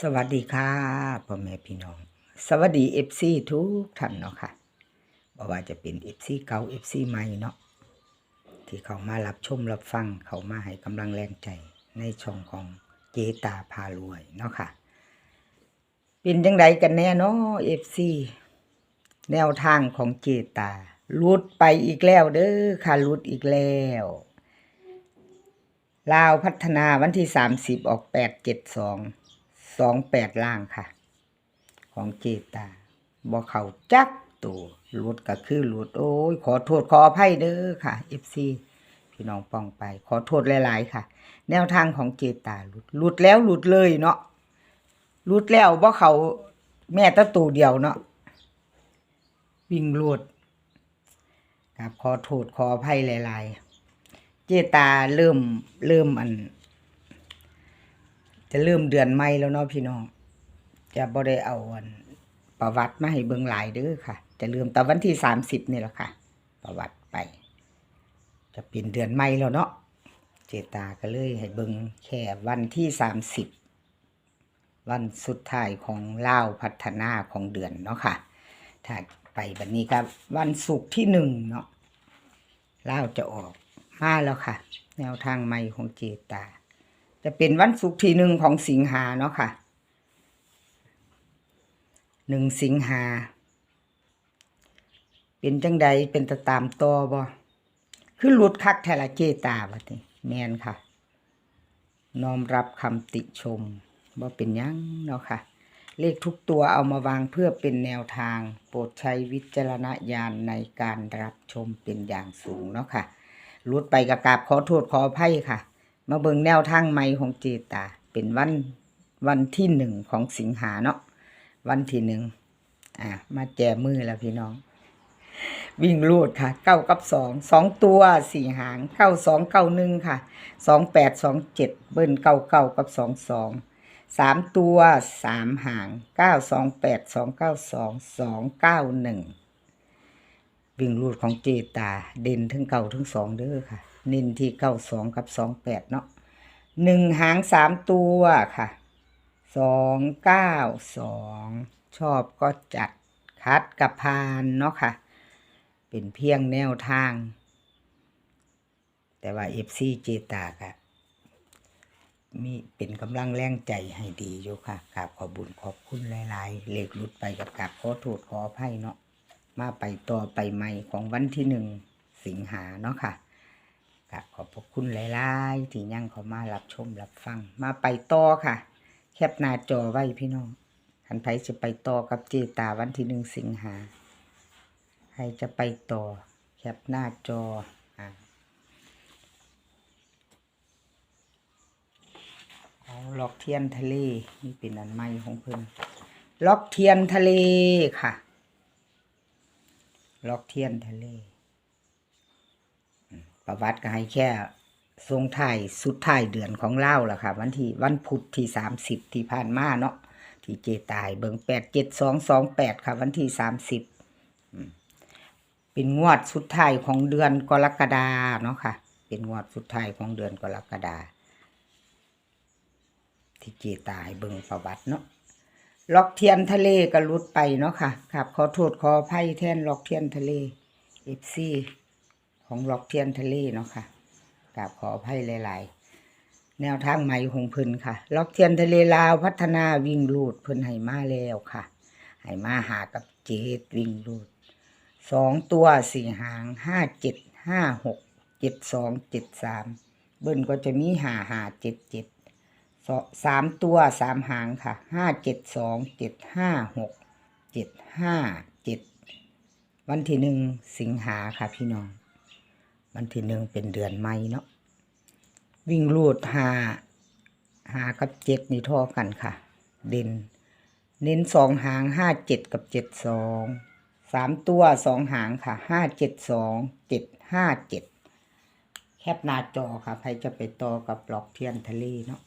สวัสดีค่ะพ่อแม่พี่น้อง สวัสดีเอฟซีทุกท่านเนาะค่ะบ่ว่าจะเป็นเอฟซีเก่าเอฟซีใหม่เนาะที่เขามารับชมรับฟังเขามาให้กำลังแรงใจในช่องของเจตาพารวยเนาะค่ะ เป็นจังไดกันแน่เนาะเอฟซีแนวทางของเจตาลุดไปอีกแล้วเด้อค่ะลุดอีกแล้วลาวพัฒนาวันที่30ออกแปดเจ็ดสอง 872 28ล่างค่ะ ของเจตาบ่เขาจักตัวหลุดก็คือหลุดโอ้ยขอโทษขออภัยเด้อค่ะ FC พี่น้องปองไป ขอโทษหลาย ๆ ค่ะ แนวทางของเจตาหลุดหลุดแล้วหลุดเลยเนาะหลุดแล้วบ่เขาแม่ตะตูเดียวเนาะวิ่งหลุดครับขอโทษขออภัยหลาย ๆ เจตาเริ่มเริ่มอัน จะเริ่มเดือนใหม่แล้วเนาะพี่น้อง จะบ่ได้เอาอันประวัติมาให้เบิ่งหลายเด้อค่ะ จะเริ่มแต่วันที่สามสิบนี่แหละค่ะ ประวัติไป จะเป็นเดือนใหม่แล้วเนาะเจตาก็เลยให้เบิ่งแค่วันที่สามสิบวันสุดท้ายของเล่าพัฒนาของเดือนเนาะค่ะ ถ้าไปบันนี้ครับวันศุกร์ที่หนึ่งเนาะเล่าจะออกมาแล้วค่ะ แนวทางใหม่ของเจตา จะเป็นวันศุกร์ที่หนึ่งของสิงหาเนาะค่ะหนึ่งสิงหา เป็นจังใดเป็นตะตามตอบ่คือหลุดคักแทละเจตาบัดนี้แมนค่ะ น้อมรับคำติชมบ่เป็นยังเนาะค่ะ เลขทุกตัวเอามาวางเพื่อเป็นแนวทาง โปรดใช้วิจารณญาณในการรับชมเป็นอย่างสูงเนาะค่ะหลุดไปกระกาบขอโทษขออภัยค่ะ มาเบิงแนวทางใหม่ของเจตา เป็นวันวันที่หนึ่งของสิงหาเนาะวันที่หนึ่งอะมาแจมือแล้วพี่น้อง วิ่งลูดค่ะเก้ากับสองสองตัวสี่หางเก้าสองเก้าหนึ่งค่ะสองแปดสองเจ็ดเบิ้ลเก้าเก้ากับสองสองสามตัวสามหางเก้าสองแปดสองเก้าสองสองเก้าหนึ่งวิ่งลูดของเจตาเด่นทั้งเก่าทั้งสองเด้อค่ะ น้นที่เก้าสองกับสองแปดเนาะหนึ่งหางสามตัวค่ะสองเก้าสองชอบก็จัดคัดกับพานเนาะค่ะ เป็นเพียงแนวทาง แต่ว่าเอฟซีเจตากะมีเป็นกำลังแรงใจให้ดีอยู่ค่ะกราบขอบุญขอบคุณหลายๆ เลขหลุดไปกับกราบขอโทษขออภัยเนาะมาไปต่อไปใหม่ของวันที่หนึ่งสิงหาเนาะค่ะ กราบขอบพระคุณหลายๆ ที่ยังเขามารับชมรับฟัง มาไปต่อค่ะ แคปหน้าจอไว้พี่น้องคันไผจะไปต่อกับเจตาวันที่หนึ่งสิงหาใครจะไปต่อ แคปหน้าจออ่าเอล็อกเทียนทะเล นี่เป็นอันใหม่ของเพิ่นล็อกเทียนทะเลค่ะ ล็อกเทียนทะเล ประวัติก็ให้แค่ทรงถ่ายสุดท้ายเดือนของเล่าล่ะค่ะ วันที่วันพุธที่สามสิบที่ผ่านมาเนาะที่เจตายเบิงแปดเจ็ดสองสองแปดค่ะ วันที่สามสิบเป็นงวดสุดท้ายของเดือนกรกฎาเนาะค่ะ เป็นงวดสุดท้ายของเดือนกรกฎาที่เจตายเบิงประวัติเนาะล็อกเทียนทะเลก็ลุดไปเนาะค่ะครับขอโทษขออภัยแทนล็อกเทียนทะเลเอฟซี ของล็อกเทียนทะเลเนาะค่ะกราบขออภัยหลาย ๆ แนวทางใหม่ของพิ่นค่ะ ล็อกเทียนทะเลลาวพัฒนาวิ่งลูดเพิ่นให้มาแล้วค่ะให้มาหากับเจดวิ่งลูดสองตัวสี่หางห้าเจ็ดห้าหกเจ็ดสองเจ็ดสามเบิ้ลก็จะมีหาหาเจ็ดเจ็ดสามตัวสามหางค่ะห้าเจ็ดสองเจ็ดห้าหกเจ็ดห้าเจ็ดวันที่หนึ่งสิงหาค่ะพี่น้อง วันที่หนึ่งเป็นเดือนไม่เนาะวิ่งลูดหาหากับเจ็ดนี่ท่อกันค่ะ เด่น เน้นสองหางห้าเจ็ดกับเจ็ดสองสามตัวสองหางค่ะห้าเจ็ดสองเจ็ดห้าเจ็ดแคปหน้าจอค่ะใครจะไปต่อกับล็อกเทียนทะเลเนาะ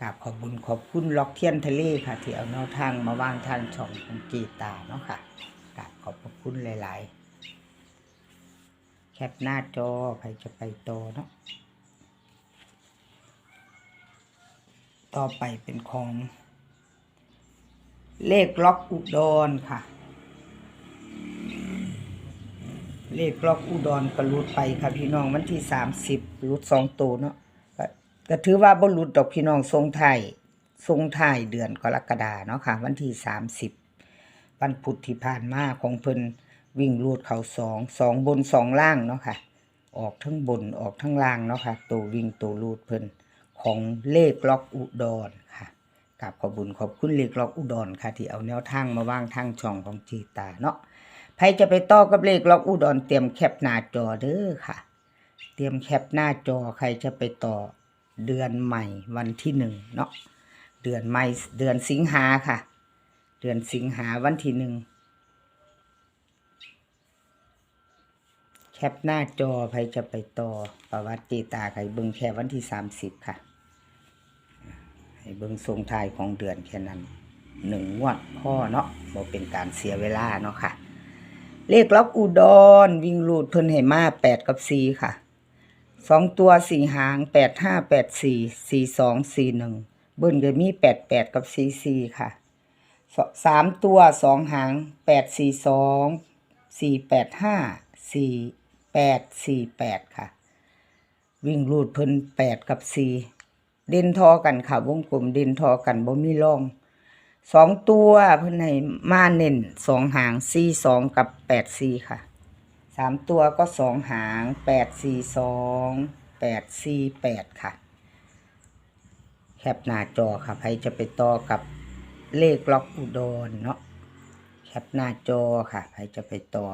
กราบขอบุญขอบคุณล็อกเทียนทะเลค่ะที่เอาแนวทางมาวางทางช่องของกีตาเนาะค่ะกราบขอบพระคุณหลาย ๆ แคปหน้าจอใครจะไปต่อเนาะต่อไปเป็นของ เลขล็อกอุดรค่ะ เลขล็อกอุดรก็รุดไปค่ะพี่น้องวันที่สามสิบรุดสองตัวเนาะก็ถือว่าบ่รุดดอกพี่น้องทรงไทยทรงไทยเดือนกรกฎาเนาะค่ะ วันที่สามสิบวันพุธที่ผ่านมาของเพิ่น วิ่งรูดเขาสองสองบนสองล่างเนาะค่ะ ออกทั้งบนออกทั้งล่างเนาะค่ะ ตัววิ่งตัวรูดเพิ่นของเลขล็อกอุดรค่ะกับขอบบุญขอบคุณเลขล็อกอุดรค่ะ ที่เอาแนวทางมาว่างทางช่องของจีตาเนาะใครจะไปต่อกับเลขล็อกอุดรเตรียมแคปหน้าจอเด้อค่ะ เตรียมแคปหน้าจอใครจะไปต่อเดือนใหม่วันที่หนึ่งเนาะเดือนใหม่เดือนสิงหาค่ะ เดือนสิงหาวันที่หนึ่งแค ปหน้าจอใครจะไปต่อประวัติตาใครเบิ่งแค่วันที่สามสิบค่ะให้เบิ่งทรงทายของเดือนแค่นั้นหนึ่งงวดพ่อเนาะบ่เป็นการเสียเวลาเนาะค่ะ เลขล็อกอุดร วิ่งรูดเพิ่นให้มาแปดกับสี่ค่ะสองตัวสี่หางแปดห้าแปดสี่สี่สองสี่หนึ่งเบิ้ลก็มีแปดแปดกับสี่สี่ค่ะสามตัวสองหางแปดสี่สองสี่แปดห้าสี่ แปดสี่แปดค่ะ วิ่งรูดเพิ่นแปดกับสี่เด่นทอกันค่ะ วงกลมเด่นทอกันบ่มีร่องสองตัวเพิ่นให้มาเน้นสองหางสี่สองกับแปดสี่ค่ะสามตัวก็สองหางแปดสี่สองแปดสี่แปดค่ะ แคปหน้าจอค่ะใครจะไปต่อกับเลขล็อกอุดรเนาะแคปหน้าจอค่ะใครจะไปต่อ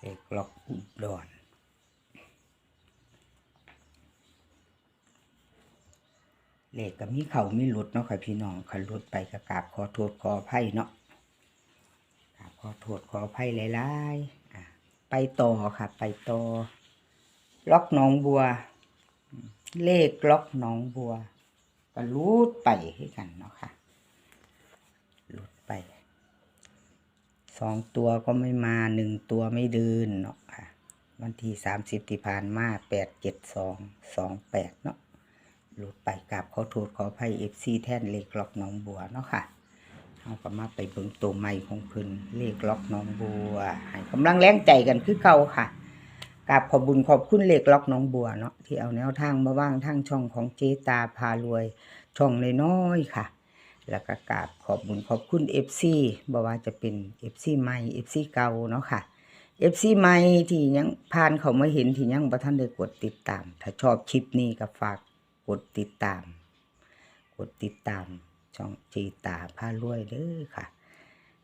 เลขล็อกอุดรเลขก็มีเข่ามีหลุดเนาะค่ะพี่น้องคันหลุดไปก็กาบขอโทษขออภัยเนาะกราบขอโทษขออภัยหลายๆอะไปต่อค่ะ ไปต่อล็อกหน้องบัว เลขล็อกหน้องบัว ก็รูดไปให้กันเนาะค่ะหลุดไป สองตัวก็ไม่มาหนึ่งตัวไม่เดินเนาะค่ะ วันที่สามสิบที่ผ่านมาแปดเจ็ดสองสองแปดเนาะหลุดไปกราบขอโทษขออภัยเอฟซีแท่นเลขล็อกน้องบัวเนาะค่ะเอาก็มาไปเบิ่งตัวใหม่ของเพิ่นเลขล็อกน้องบัวให้กำลังแรงใจกันคือเก่าค่ะกราบขอบบุญขอบคุณเลขล็อกน้องบัวเนาะที่เอาแนวทางมาว่างทางช่องของเจตาพารวย ช่องเล่น้อยค่ะ แล้วก็กราบขอบบุญขอบคุณเอฟซีบ่ว่าจะเป็นเอฟซีใหม่เอฟซีเก่าเนาะค่ะเอฟซีใหม่ที่ยังผ่านเขามาเห็นที่ยังบ่ทันได้กดติดตาม ถ้าชอบคลิปนี้ก็ฝากกดติดตาม กดติดตามช่องจีตาพารวยเด้อค่ะ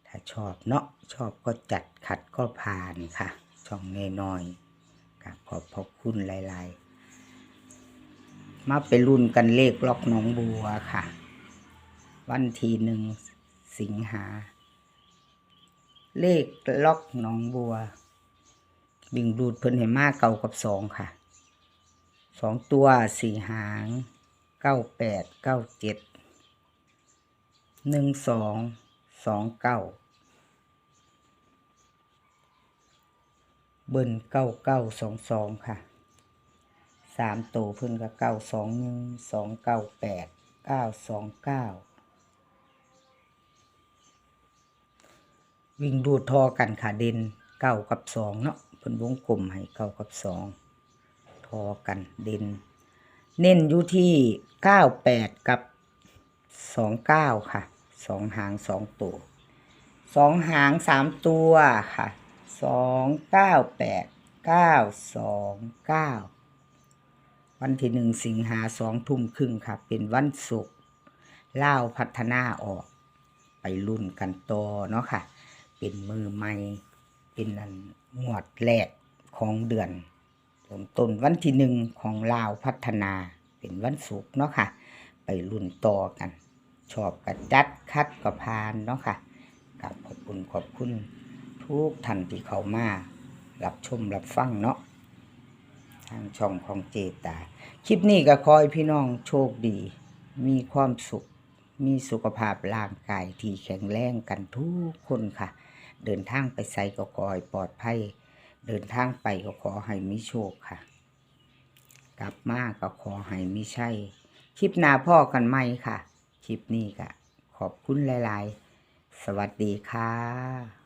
ถ้าชอบเนาะชอบก็จัดขัดก็ผ่านค่ะ ช่องน้อยๆกับขอบพระคุณหลาย ๆ มาไปรุ่นกันเลขล็อกน้องบัวค่ะ วันที่หนึ่งสิงหา เลขล็อกหน้องบัว วิ่งดูดเพิ่นให้มากเก่ากับสองค่ะสองตัวสี่หางเก้าแปดเก้าเจ็ดหนึ่งสองสองเก้าเบิ้ลเก้าเก้าสองสองค่ะสามตัวเพิ่นก็เก้าสองหนึ่งสองเก้าแปดเก้าสองเก้า วิ่งดูดทอกันค่ะเด่นเก้ากับสองเนาะเพิ่นวงกลมให้เก้ากับสองทอกันเด่นเน้นอยู่ที่เก้าแปดกับสองเก้าค่ะสองหางสองตัวสองหางสามตัวค่ะสองเก้าแปดเก้าสองเก้าวันที่หนึ่งสิงหาสองทุ่มครึ่งค่ะ เป็นวันศุกร์เล่าพัฒนาออก ไปรุ่นกันโตเนาะค่ะ เป็นมือใหม่ เป็นอันงวดแรกของเดือนเริ่มต้นวันที่หนึ่งของลาวพัฒนา เป็นวันศุกร์เนาะค่ะ ไปรุ่นต่อกัน ชอบกระจัดคัดกระพานเนาะค่ะกับขอบคุณขอบคุณทุกท่านที่เขามารับชมรับฟังเนาะทางช่องของเจตา คลิปนี้ก็ขอให้พี่น้องโชคดี มีความสุข มีสุขภาพร่างกายที่แข็งแรงกันทุกคนค่ะ เดินทางไปใส่ก็ขอให้ปลอดภัย เดินทางไปก็ขอให้มีโชคค่ะ กลับมาก็ขอให้มีใช่คลิปหน้าพ่อกันไหมค่ะ คลิปนี้ก็ขอบคุณหลาย ๆ สวัสดีค่ะ